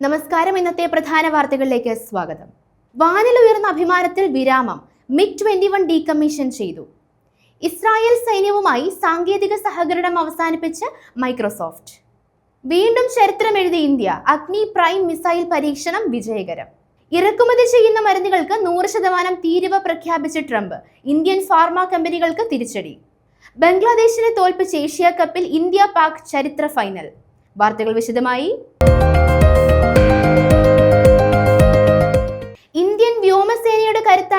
നമസ്കാരം. ഇന്നത്തെ പ്രധാന വാർത്തകളിലേക്ക് സ്വാഗതം. വാനിൽ ഉയർന്ന അഭിമാനത്തിൽ വിരാമം മിഗ് ട്വന്റി വൺ ഡീകമ്മീഷൻ ചെയ്തു. ഇസ്രായേൽ സൈന്യവുമായി സാങ്കേതിക സഹകരണം അവസാനിപ്പിച്ച് മൈക്രോസോഫ്റ്റ്. വീണ്ടും ചരിത്രം ചരിത്രമെഴുതി ഇന്ത്യ അഗ്നി പ്രൈം മിസൈൽ പരീക്ഷണം വിജയകരം. ഇറക്കുമതി ചെയ്യുന്ന മരുന്നുകൾക്ക് നൂറ് ശതമാനം തീരുവ പ്രഖ്യാപിച്ച ട്രംപ് ഇന്ത്യൻ ഫാർമ കമ്പനികൾക്ക് തിരിച്ചടി. ബംഗ്ലാദേശിനെ തോൽപ്പിച്ച് ഏഷ്യ കപ്പിൽ ഇന്ത്യ പാക് ചരിത്ര ഫൈനൽ. വാർത്തകൾ വിശദമായി.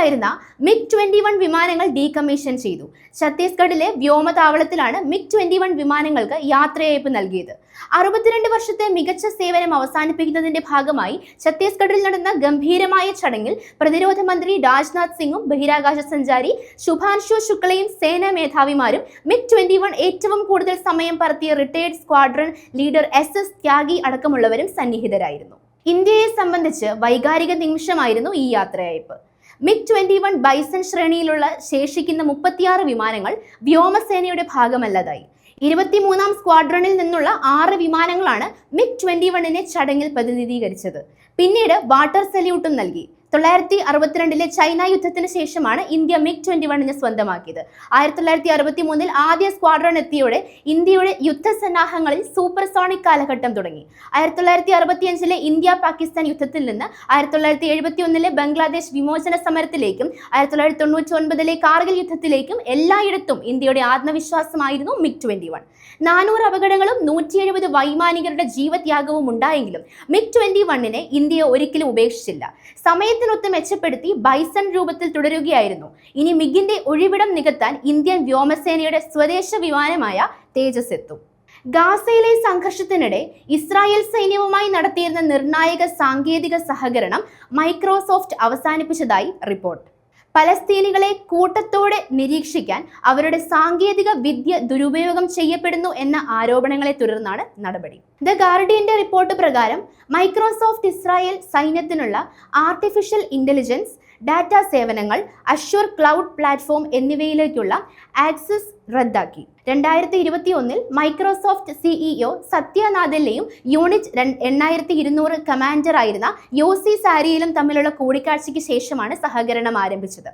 കരുത്തായിരുന്ന മിഗ് ട്വന്റി വൺ വിമാനങ്ങൾ ഡീകമ്മീഷൻ ചെയ്തു. ഛത്തീസ്ഗഡിലെ വ്യോമതാവളത്തിലാണ് മിഗ് ട്വന്റി വൺ വിമാനങ്ങൾക്ക് യാത്രയയപ്പ് നൽകിയത്. അറുപത്തിരണ്ട് വർഷത്തെ മികച്ച സേവനം അവസാനിപ്പിക്കുന്നതിന്റെ ഭാഗമായി ഛത്തീസ്ഗഡിൽ നടന്ന ഗംഭീരമായ ചടങ്ങിൽ പ്രതിരോധ മന്ത്രി രാജ്നാഥ് സിംഗും ബഹിരാകാശ സഞ്ചാരി ശുഭാൻഷു ശുക്ലയും സേനാ മേധാവിമാരും മിഗ് ട്വന്റി വൺ ഏറ്റവും കൂടുതൽ സമയം പറത്തിയ retired squadron leader S S Tyagi അടക്കമുള്ളവരും സന്നിഹിതരായിരുന്നു. ഇന്ത്യയെ സംബന്ധിച്ച് വൈകാരിക നിമിഷമായിരുന്നു ഈ യാത്രയയപ്പ്. മിഗ് ട്വന്റി വൺ ബൈസൺ ശ്രേണിയിലുള്ള ശേഷിക്കുന്ന മുപ്പത്തിയാറ് വിമാനങ്ങൾ വ്യോമസേനയുടെ ഭാഗമല്ലതായി. ഇരുപത്തിമൂന്നാം സ്ക്വാഡ്രണിൽ നിന്നുള്ള ആറ് വിമാനങ്ങളാണ് മിഗ് ട്വന്റി വണ്ണിനെ ചടങ്ങിൽ പ്രതിനിധീകരിച്ചത്. പിന്നീട് വാട്ടർ സല്യൂട്ടും നൽകി. തൊള്ളായിരത്തി അറുപത്തിരണ്ടിലെ ചൈന യുദ്ധത്തിന് ശേഷമാണ് ഇന്ത്യ മിഗ് ട്വന്റി വണ്ണിനെ സ്വന്തമാക്കിയത്. ആയിരത്തി തൊള്ളായിരത്തി അറുപത്തി മൂന്നിൽ ആദ്യ സ്ക്വാഡ്രൺ എത്തിയോടെ ഇന്ത്യയുടെ യുദ്ധസന്നാഹങ്ങളിൽ സൂപ്പർസോണിക് കാലഘട്ടം തുടങ്ങി. ആയിരത്തി തൊള്ളായിരത്തി അറുപത്തിയഞ്ചിലെ ഇന്ത്യ പാകിസ്ഥാൻ യുദ്ധത്തിൽ നിന്ന് ആയിരത്തി തൊള്ളായിരത്തി എഴുപത്തി ഒന്നിലെ ബംഗ്ലാദേശ് വിമോചന സമരത്തിലേക്കും ആയിരത്തി തൊള്ളായിരത്തി തൊണ്ണൂറ്റി ഒൻപതിലെ കാർഗിൽ യുദ്ധത്തിലേക്കും എല്ലായിടത്തും ഇന്ത്യയുടെ ആത്മവിശ്വാസമായിരുന്നു മിഗ് ട്വന്റി വൺ. നാനൂറ് അപകടങ്ങളും നൂറ്റി എഴുപത് വൈമാനികരുടെ ജീവത്യാഗവും ഉണ്ടായെങ്കിലും മിഗ് ട്വന്റി വണ്ണിനെ ഇന്ത്യ ഒരിക്കലും ഉപേക്ഷിച്ചില്ല. സമയത്തിനൊത്ത് മെച്ചപ്പെടുത്തി ബൈസൺ രൂപത്തിൽ തുടരുകയായിരുന്നു. ഇനി മിഗിന്റെ ഒഴിവിടം നികത്താൻ ഇന്ത്യൻ വ്യോമസേനയുടെ സ്വദേശ വിമാനമായ തേജസ് എത്തും. ഗാസയിലെ സംഘർഷത്തിനിടെ ഇസ്രായേൽ സൈന്യവുമായി നടത്തിയിരുന്ന നിർണായക സാങ്കേതിക സഹകരണം മൈക്രോസോഫ്റ്റ് അവസാനിപ്പിച്ചതായി റിപ്പോർട്ട്. പലസ്തീനികളെ കൂട്ടത്തോടെ നിരീക്ഷിക്കാൻ അവരുടെ സാങ്കേതിക വിദ്യ ദുരുപയോഗം ചെയ്യപ്പെടുന്നു എന്ന ആരോപണങ്ങളെ തുടർന്നാണ് നടപടി. ദ ഗാർഡിയന്റെ റിപ്പോർട്ട് പ്രകാരം മൈക്രോസോഫ്റ്റ് ഇസ്രായേൽ സൈന്യത്തിനുള്ള ആർട്ടിഫിഷ്യൽ ഇന്റലിജൻസ് ഡാറ്റ സേവനങ്ങൾ അഷ്യൂർ ക്ലൗഡ് പ്ലാറ്റ്ഫോം എന്നിവയിലേക്കുള്ള ആക്സസ് റദ്ദാക്കി. രണ്ടായിരത്തി ഇരുപത്തി ഒന്നിൽ മൈക്രോസോഫ്റ്റ് സിഇഒ സത്യനാഥല്ലെയും യൂണിറ്റ് രണ്ട് എണ്ണായിരത്തി ഇരുന്നൂറ് കമാൻഡറായിരുന്ന യോസി സാരിയിലും തമ്മിലുള്ള കൂടിക്കാഴ്ചയ്ക്ക് ശേഷമാണ് സഹകരണം ആരംഭിച്ചത്.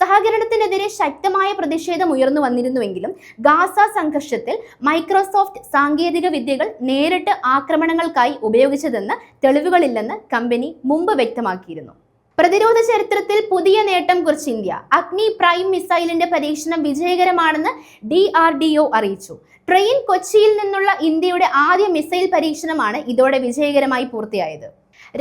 സഹകരണത്തിനെതിരെ ശക്തമായ പ്രതിഷേധം ഉയർന്നു വന്നിരുന്നുവെങ്കിലും ഗാസ സംഘർഷത്തിൽ മൈക്രോസോഫ്റ്റ് സാങ്കേതിക വിദ്യകൾ നേരിട്ട് ആക്രമണങ്ങൾക്കായി ഉപയോഗിച്ചതെന്ന് തെളിവുകളില്ലെന്ന് കമ്പനി മുമ്പ് വ്യക്തമാക്കിയിരുന്നു. പ്രതിരോധ ചരിത്രത്തിൽ പുതിയ നേട്ടം കുറിച്ച് ഇന്ത്യ. അഗ്നി പ്രൈം മിസൈലിന്റെ പരീക്ഷണം വിജയകരമാണെന്ന് ഡി ആർ ഡി ഒ അറിയിച്ചു. ട്രെയിൻ കൊച്ചിയിൽ നിന്നുള്ള ഇന്ത്യയുടെ ആദ്യ മിസൈൽ പരീക്ഷണമാണ് ഇതോടെ വിജയകരമായി പൂർത്തിയായത്.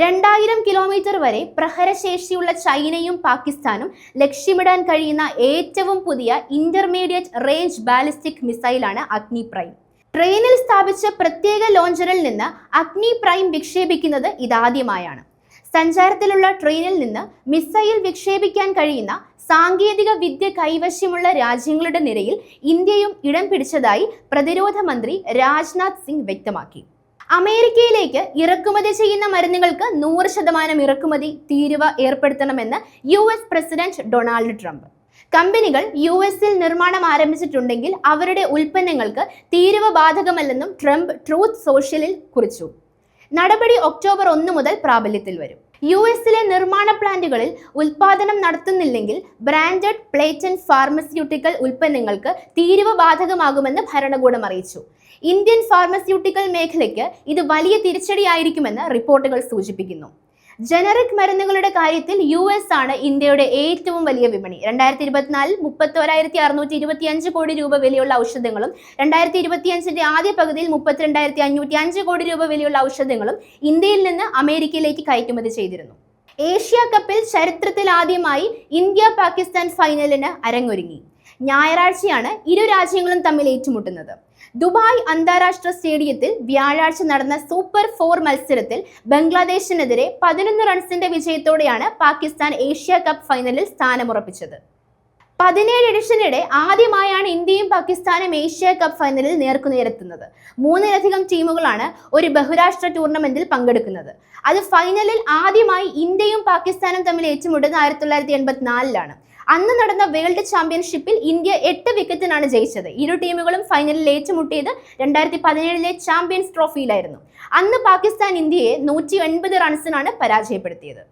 രണ്ടായിരം കിലോമീറ്റർ വരെ പ്രഹരശേഷിയുള്ള ചൈനയും പാകിസ്ഥാനും ലക്ഷ്യമിടാൻ കഴിയുന്ന ഏറ്റവും പുതിയ ഇന്റർമീഡിയറ്റ് റേഞ്ച് ബാലിസ്റ്റിക് മിസൈലാണ് അഗ്നി പ്രൈം. ട്രെയിനിൽ സ്ഥാപിച്ച പ്രത്യേക ലോഞ്ചറിൽ നിന്ന് അഗ്നി പ്രൈം വിക്ഷേപിക്കുന്നത് ഇതാദ്യമായാണ്. സഞ്ചാരത്തിലുള്ള ട്രെയിനിൽ നിന്ന് മിസൈൽ വിക്ഷേപിക്കാൻ കഴിയുന്ന സാങ്കേതിക വിദ്യ കൈവശമുള്ള രാജ്യങ്ങളുടെ നിരയിൽ ഇന്ത്യയും ഇടം പിടിച്ചതായി പ്രതിരോധ മന്ത്രി രാജ്നാഥ് സിംഗ് വ്യക്തമാക്കി. അമേരിക്കയിലേക്ക് ഇറക്കുമതി ചെയ്യുന്ന മരുന്നുകൾക്ക് നൂറ് ശതമാനം ഇറക്കുമതി തീരുവ ഏർപ്പെടുത്തണമെന്ന് U S president Donald Trump. കമ്പനികൾ യു എസിൽ നിർമ്മാണം ആരംഭിച്ചിട്ടുണ്ടെങ്കിൽ അവരുടെ ഉൽപ്പന്നങ്ങൾക്ക് തീരുവ ബാധകമല്ലെന്നും ട്രംപ് ട്രൂത്ത് സോഷ്യലിൽ കുറിച്ചു. നടപടി ഒക്ടോബർ ഒന്ന് മുതൽ പ്രാബല്യത്തിൽ വരും. യു എസിലെ നിർമ്മാണ പ്ലാന്റുകളിൽ ഉൽപാദനം നടത്തുന്നില്ലെങ്കിൽ ബ്രാൻഡഡ് പ്ലേറ്റൻ ഫാർമസ്യൂട്ടിക്കൽ ഉൽപ്പന്നങ്ങൾക്ക് തീരുവ ബാധകമാകുമെന്ന് ഭരണകൂടം അറിയിച്ചു. ഇന്ത്യൻ ഫാർമസ്യൂട്ടിക്കൽ മേഖലയ്ക്ക് ഇത് വലിയ തിരിച്ചടിയായിരിക്കുമെന്ന് റിപ്പോർട്ടുകൾ സൂചിപ്പിക്കുന്നു. ജനറിക് മരുന്നുകളുടെ കാര്യത്തിൽ യു എസ് ആണ് ഇന്ത്യയുടെ ഏറ്റവും വലിയ വിപണി. രണ്ടായിരത്തി ഇരുപത്തിനാലിൽ മുപ്പത്തോരായിരത്തി അറുന്നൂറ്റി ഇരുപത്തി അഞ്ച് കോടി രൂപ വിലയുള്ള ഔഷധങ്ങളും രണ്ടായിരത്തി ഇരുപത്തിയഞ്ചിന്റെ ആദ്യ പകുതിയിൽ മുപ്പത്തിരണ്ടായിരത്തി അഞ്ഞൂറ്റി അഞ്ച് കോടി രൂപ വിലയുള്ള ഔഷധങ്ങളും ഇന്ത്യയിൽ നിന്ന് അമേരിക്കയിലേക്ക് കയറ്റുമതി ചെയ്തിരുന്നു. ഏഷ്യ കപ്പിൽ ചരിത്രത്തിൽ ആദ്യമായി ഇന്ത്യ പാകിസ്ഥാൻ ഫൈനലിന് അരങ്ങൊരുങ്ങി. ഞായറാഴ്ചയാണ് ഇരു രാജ്യങ്ങളും തമ്മിൽ ഏറ്റുമുട്ടുന്നത്. ദുബായ് അന്താരാഷ്ട്ര സ്റ്റേഡിയത്തിൽ വ്യാഴാഴ്ച നടന്ന സൂപ്പർ ഫോർ മത്സരത്തിൽ ബംഗ്ലാദേശിനെതിരെ പതിനൊന്ന് റൺസിന്റെ വിജയത്തോടെയാണ് പാകിസ്ഥാൻ ഏഷ്യ കപ്പ് ഫൈനലിൽ സ്ഥാനമുറപ്പിച്ചത്. പതിനേഴ് എഡിഷനിടെ ആദ്യമായാണ് ഇന്ത്യയും പാകിസ്ഥാനും ഏഷ്യ കപ്പ് ഫൈനലിൽ നേർക്കുനേരെത്തുന്നത്. മൂന്നിലധികം ടീമുകളാണ് ഒരു ബഹുരാഷ്ട്ര ടൂർണമെന്റിൽ പങ്കെടുക്കുന്നത്. അത് ഫൈനലിൽ ആദ്യമായി ഇന്ത്യയും പാകിസ്ഥാനും തമ്മിൽ ഏറ്റുമുട്ടുന്നത് ആയിരത്തി തൊള്ളായിരത്തി എൺപത്തിനാലിലാണ്. അന്ന് നടന്ന വേൾഡ് ചാമ്പ്യൻഷിപ്പിൽ ഇന്ത്യ എട്ട് വിക്കറ്റിനാണ് ജയിച്ചത്. ഇരു ടീമുകളും ഫൈനലിൽ ഏറ്റുമുട്ടിയത് രണ്ടായിരത്തി പതിനേഴിലെ ചാമ്പ്യൻസ് ട്രോഫിയിലായിരുന്നു. അന്ന് പാകിസ്ഥാൻ ഇന്ത്യയെ നൂറ്റി റൺസിനാണ് പരാജയപ്പെടുത്തിയത്.